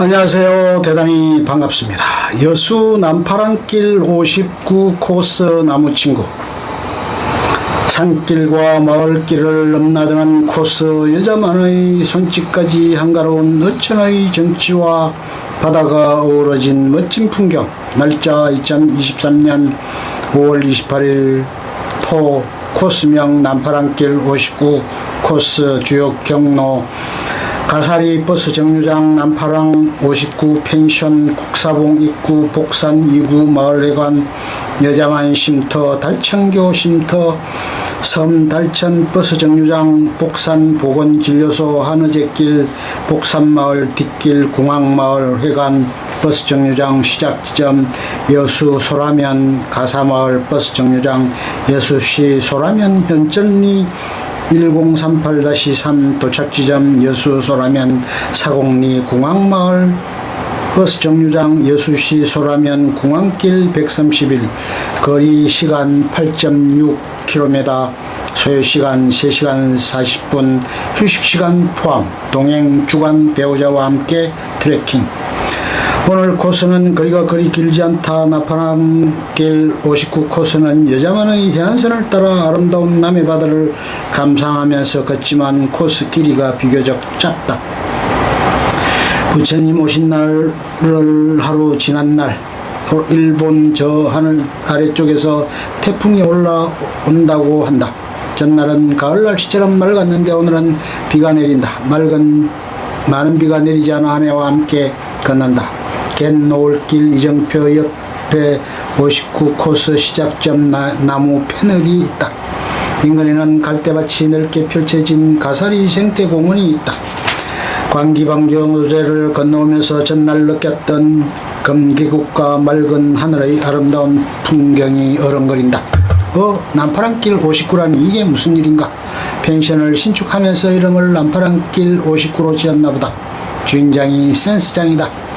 안녕하세요. 대단히 반갑습니다. 여수 남파랑길 59 코스 나무친구. 산길과 마을길을 넘나드는 코스 여자만의 손짓까지 한가로운 어천의 정치와 바다가 어우러진 멋진 풍경. 날짜 2023년 5월 28일 토 코스명 남파랑길 59 코스 주요 경로 가사리 버스 정류장 남파랑 59 펜션 국사봉 입구 복산 2구 마을회관 여자만 쉼터 달천교 쉼터 섬 달천 버스 정류장 복산 보건진료소 한의제길 복산마을 뒷길 궁항마을 회관 버스 정류장 시작 지점 여수 소라면 가사마을 버스 정류장 여수시 소라면 현전리 1038-3 도착 지점 여수 소라면 사공리 궁항마을 버스 정류장 여수시 소라면 궁항길 131 거리 시간 8.6km 소요 시간 3시간 40분 휴식 시간 포함 동행 주간 배우자와 함께 트레킹 오늘 코스는 거리가 그리 길지 않다 나파랑길 59 코스는 여자만의 해안선을 따라 아름다운 남해 바다를 감상하면서 걷지만 코스 길이가 비교적 짧다 부처님 오신 날을 하루 지난 날 일본 저 하늘 아래쪽에서 태풍이 올라온다고 한다. 전날은 가을 날씨처럼 맑았는데 오늘은 비가 내린다. 맑은 많은 비가 내리지 않아 아내와 함께 걷는다. 갯노을길 이정표 옆에 59 코스 시작점 나, 나무 패널이 있다. 인근에는 갈대밭이 넓게 펼쳐진 가사리 생태공원이 있다. 광기방정우제를 건너오면서 전날 느꼈던 금기국과 맑은 하늘의 아름다운 풍경이 어른거린다. 어, 남파랑길 59라니 이게 무슨 일인가? 펜션을 신축하면서 이름을 남파랑길 59로 지었나 보다. 주인장이 센스장이다.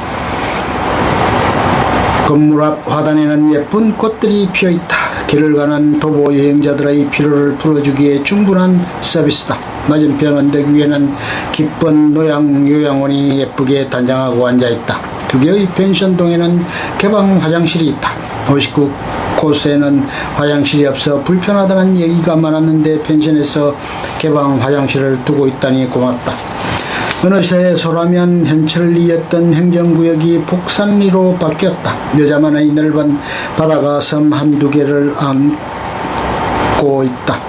건물 앞 화단에는 예쁜 꽃들이 피어있다. 길을 가는 도보 여행자들의 피로를 풀어주기에 충분한 서비스다. 맞은편 언덕 위에는 기쁜 노양 요양원이 예쁘게 단장하고 앉아있다. 두 개의 펜션동에는 개방 화장실이 있다. 59 코스에는 화장실이 없어 불편하다는 얘기가 많았는데 펜션에서 개방 화장실을 두고 있다니 고맙다. 어느 새 소라면 현철리였던 행정구역이 복산리로 바뀌었다. 여자만의 넓은 바다가 섬 한두 개를 안고 있다.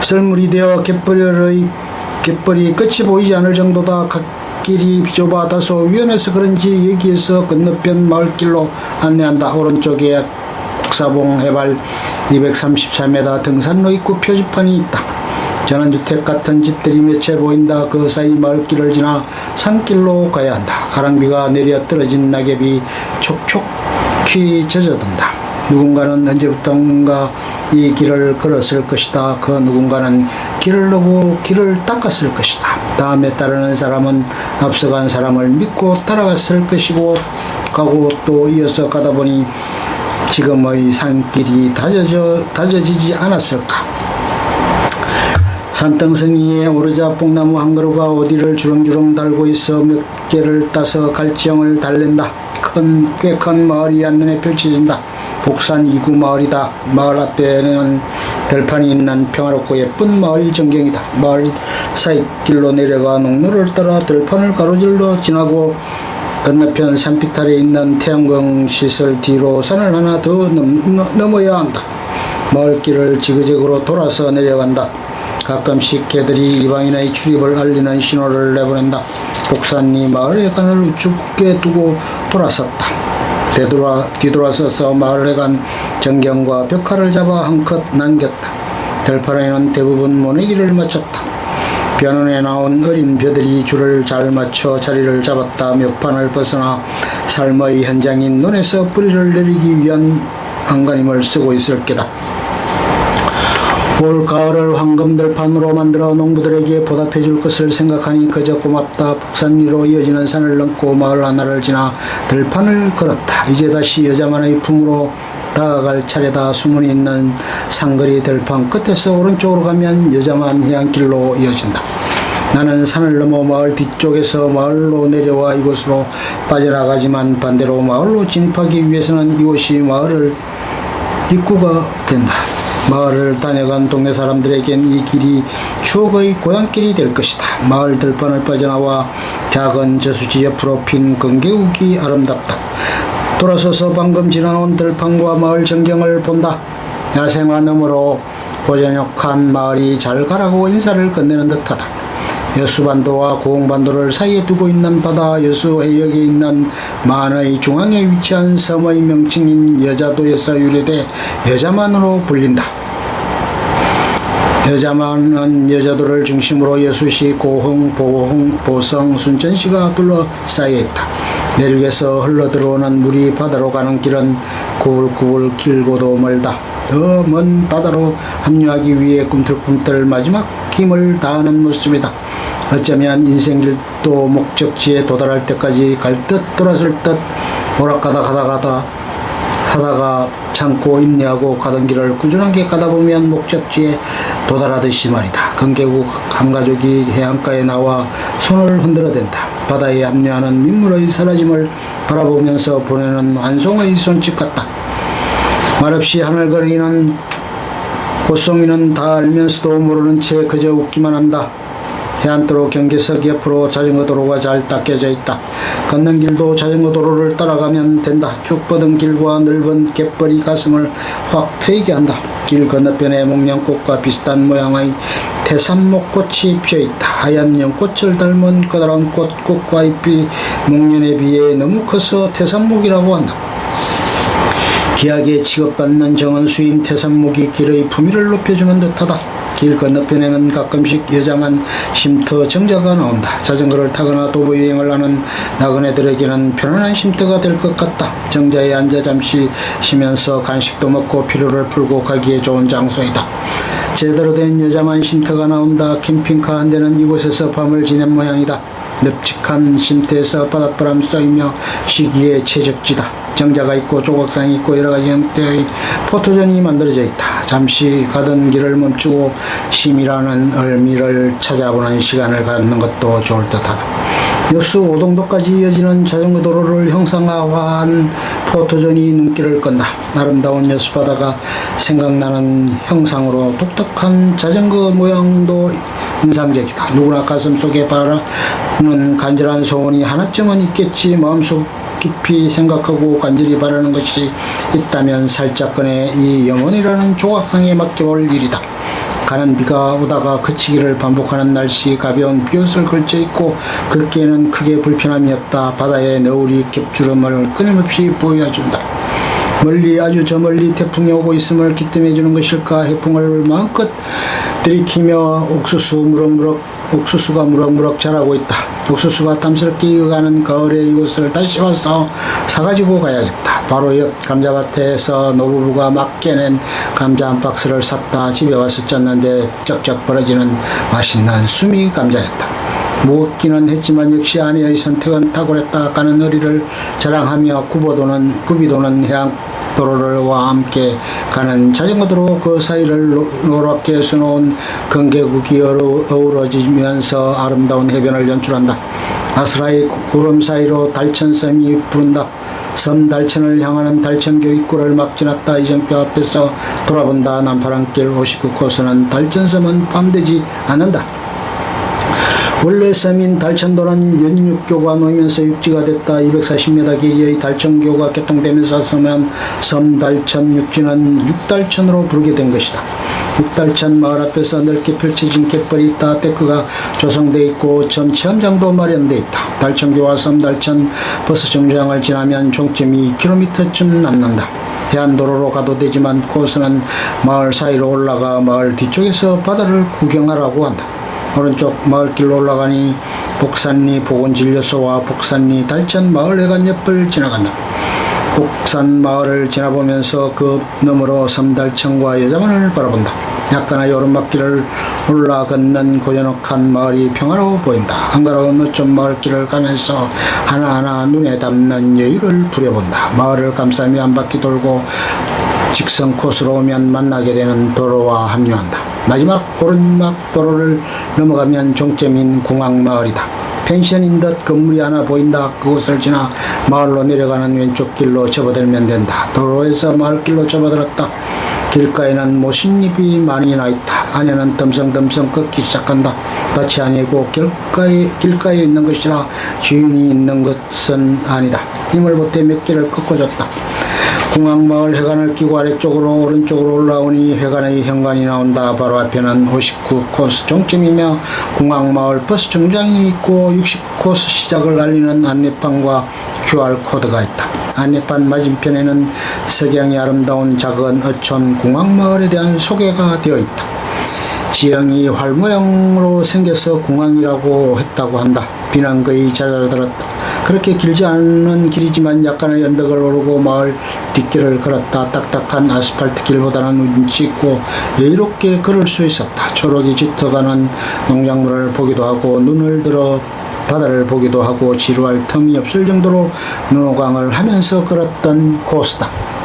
썰물이 되어 갯벌의 갯벌이 끝이 보이지 않을 정도다. 갓길이 좁아 다소 위험해서 그런지 여기에서 건너편 마을길로 안내한다. 오른쪽에 국사봉 해발 233m 등산로 입구 표지판이 있다. 전원주택 같은 집들이 몇채 보인다. 그 사이 마을길을 지나 산길로 가야 한다. 가랑비가 내려 떨어진 낙엽이 촉촉히 젖어든다. 누군가는 언제부턴가 이 길을 걸었을 것이다. 그 누군가는 길을 넣고 길을 닦았을 것이다. 다음에 따르는 사람은 앞서간 사람을 믿고 따라갔을 것이고 가고 또 이어서 가다 보니 지금의 산길이 다져져, 다져지지 않았을까. 산등성이에 오르자 뽕나무 한 그루가 어디를 주렁주렁 달고 있어 몇 개를 따서 갈지형을 달랜다. 큰, 꽤 큰 마을이 한눈에 펼쳐진다. 복산 이구 마을이다. 마을 앞에는 들판이 있는 평화롭고 예쁜 마을 전경이다. 마을 사이길로 내려가 농로를 따라 들판을 가로질러 지나고 건너편 산비탈에 있는 태양광 시설 뒤로 산을 하나 더 넘, 넘어야 한다. 마을길을 지그재그로 돌아서 내려간다. 가끔씩 개들이 이방인의 출입을 알리는 신호를 내보낸다. 복산리 마을회관을 우습게 두고 돌아섰다. 되돌아, 뒤돌아서서 마을회관 전경과 벽화를 잡아 한컷 남겼다. 들판에는 대부분 모내기를 마쳤다. 변원에 나온 어린 벼들이 줄을 잘 맞춰 자리를 잡았다. 몇 판을 벗어나 삶의 현장인 눈에서 뿌리를 내리기 위한 안간힘을 쓰고 있을 게다. 올 가을을 황금들판으로 만들어 농부들에게 보답해 줄 것을 생각하니 그저 고맙다. 북산리로 이어지는 산을 넘고 마을 하나를 지나 들판을 걸었다. 이제 다시 여자만의 품으로 다가갈 차례다. 수문이 있는 상거리 들판 끝에서 오른쪽으로 가면 여자만 해안길로 이어진다. 나는 산을 넘어 마을 뒤쪽에서 마을로 내려와 이곳으로 빠져나가지만 반대로 마을로 진입하기 위해서는 이곳이 마을을 입구가 된다. 마을을 다녀간 동네 사람들에겐 이 길이 추억의 고향길이 될 것이다. 마을 들판을 빠져나와 작은 저수지 옆으로 핀 건개욱이 아름답다. 돌아서서 방금 지나온 들판과 마을 전경을 본다. 야생화 너머로 고전역한 마을이 잘 가라고 인사를 건네는 듯하다. 여수반도와 고흥반도를 사이에 두고 있는 바다 여수 해역에 있는 만의 중앙에 위치한 섬의 명칭인 여자도에서 유래돼 여자만으로 불린다. 여자만은 여자도를 중심으로 여수시, 고흥, 보흥, 보성, 순천시가 둘러싸여 있다. 내륙에서 흘러들어오는 물이 바다로 가는 길은 구불구불 길고도 멀다. 더 먼 바다로 합류하기 위해 꿈틀꿈틀 마지막 힘을 다하는 모습이다. 어쩌면 인생길도 목적지에 도달할 때까지 갈 듯 돌아설 듯 오락가다 가다 가다 하다가 참고 인내하고 가던 길을 꾸준하게 가다 보면 목적지에 도달하듯이 말이다. 건개국 한 가족이 해안가에 나와 손을 흔들어 댄다. 바다에 합류하는 민물의 사라짐을 바라보면서 보내는 완송의 손짓 같다. 말없이 하늘거리는 고송이는 다 알면서도 모르는 채 그저 웃기만 한다. 해안도로 경계석 옆으로 자전거 도로가 잘 닦여져 있다. 걷는 길도 자전거 도로를 따라가면 된다. 쭉 뻗은 길과 넓은 갯벌이 가슴을 확 트이게 한다. 길 건너편에 목련꽃과 비슷한 모양의 태산목꽃이 피어있다. 하얀 연꽃을 닮은 커다란 꽃, 꽃과 잎이 목련에 비해 너무 커서 태산목이라고 한다. 기하게 취급받는 정원수인 태산목이 길의 품위를 높여주는 듯하다. 길 건너편에는 가끔씩 여자만 쉼터 정자가 나온다. 자전거를 타거나 도보 여행을 하는 나그네들에게는 편안한 쉼터가 될 것 같다. 정자에 앉아 잠시 쉬면서 간식도 먹고 피로를 풀고 가기에 좋은 장소이다. 제대로 된 여자만 쉼터가 나온다. 캠핑카 한 대는 이곳에서 밤을 지낸 모양이다. 넓직한 쉼터에서 바닷바람 쏘이며 쉬기에 최적지다. 정자가 있고 조각상이 있고 여러 가지 형태의 포토존이 만들어져 있다. 잠시 가던 길을 멈추고 심이라는 을미를 찾아보는 시간을 갖는 것도 좋을 듯하다. 여수 오동도까지 이어지는 자전거 도로를 형상화한 포토존이 눈길을 끈다. 아름다운 여수 바다가 생각나는 형상으로 독특한 자전거 모양도 인상적이다. 누구나 가슴 속에 바라는 간절한 소원이 하나쯤은 있겠지 마음속 깊이 생각하고 간절히 바라는 것이 있다면 살짝건의 이 영혼이라는 조각상에 맡겨올 일이다. 가는 비가 오다가 그치기를 반복하는 날씨 가벼운 비옷을 걸쳐 입고 걷기에는 크게 불편함이 없다. 바다에 너울이 겹주름을 끊임없이 보여준다. 멀리 아주 저 멀리 태풍이 오고 있음을 기뜸해 주는 것일까 해풍을 마음껏 들이키며 옥수수 무럭무럭 옥수수가 무럭무럭 자라고 있다. 옥수수가 탐스럽게 익어가는 가을에 이곳을 다시 와서 사가지고 가야겠다. 바로 옆 감자밭에서 노부부가 막 깨낸 감자 한 박스를 샀다 집에 와서 쪘는데 쩍쩍 벌어지는 맛있는 수미 감자였다. 무겁기는 했지만 역시 아내의 선택은 탁월했다 가는 의리를 자랑하며 굽어도는 굽이도는 해안 도로를와 함께 가는 자전거 도로 그 사이를 노- 노랗게 수놓은 건개국이 어루- 어우러지면서 아름다운 해변을 연출한다. 아스라이 구름 사이로 달천섬이 부른다. 섬 달천을 향하는 달천교 입구를 막 지났다 이정표 앞에서 돌아본다 남파랑길 59코스는 달천섬은 밤되지 않는다. 원래 섬인 달천도는 연육교가 놓이면서 육지가 됐다. 240m 길이의 달천교가 개통되면서 섬은 섬 달천 육지는 육달천으로 부르게 된 것이다. 육달천 마을 앞에서 넓게 펼쳐진 갯벌이 있다. 데크가 조성돼 있고 전 체험장도 마련돼 있다. 달천교와 섬 달천 버스 정류장을 지나면 종점이 2km쯤 남는다. 해안도로로 가도 되지만 코스는 마을 사이로 올라가 마을 뒤쪽에서 바다를 구경하라고 한다. 오른쪽 마을길로 올라가니 복산리 보건진료소와 복산리 달천 마을 회관 옆을 지나간다. 복산 마을을 지나보면서 그 너머로 섬달천과 여자만을 바라본다. 약간의 오르막길을 올라 걷는 고전옥한 마을이 평화로워 보인다. 한가로운 어촌 마을길을 가면서 하나하나 눈에 담는 여유를 부려본다. 마을을 감싸며 한 바퀴 돌고 직선 코스로 오면 만나게 되는 도로와 합류한다. 마지막 오르막 도로를 넘어가면 종점인 궁악마을이다. 펜션인 듯 건물이 하나 보인다. 그곳을 지나 마을로 내려가는 왼쪽 길로 접어들면 된다. 도로에서 마을길로 접어들었다. 길가에는 모신잎이 많이 나 있다. 안에는 덤성덤성 걷기 시작한다. 밭이 아니고 길가에, 길가에 있는 것이라 주인이 있는 것은 아니다. 힘을 보태 몇 개를 꺾어줬다. 궁악마을 회관을 끼고 아래쪽으로 오른쪽으로 올라오니 회관의 현관이 나온다. 바로 앞에는 59 코스 종점이며 궁악마을 버스 정장이 있고 60 코스 시작을 알리는 안내판과 QR 코드가 있다. 안내판 맞은편에는 석양이 아름다운 작은 어촌 궁악마을에 대한 소개가 되어 있다. 지형이 활 모양으로 생겨서 궁왕이라고 했다고 한다. 비는 거의 잦아들었다. 그렇게 길지 않은 길이지만 약간의 언덕을 오르고 마을 뒷길을 걸었다. 딱딱한 아스팔트 길보다는 운치 있고 여유롭게 걸을 수 있었다. 초록이 짙어가는 농작물을 보기도 하고 눈을 들어 바다를 보기도 하고 지루할 틈이 없을 정도로 눈호강을 하면서 걸었던 코스다.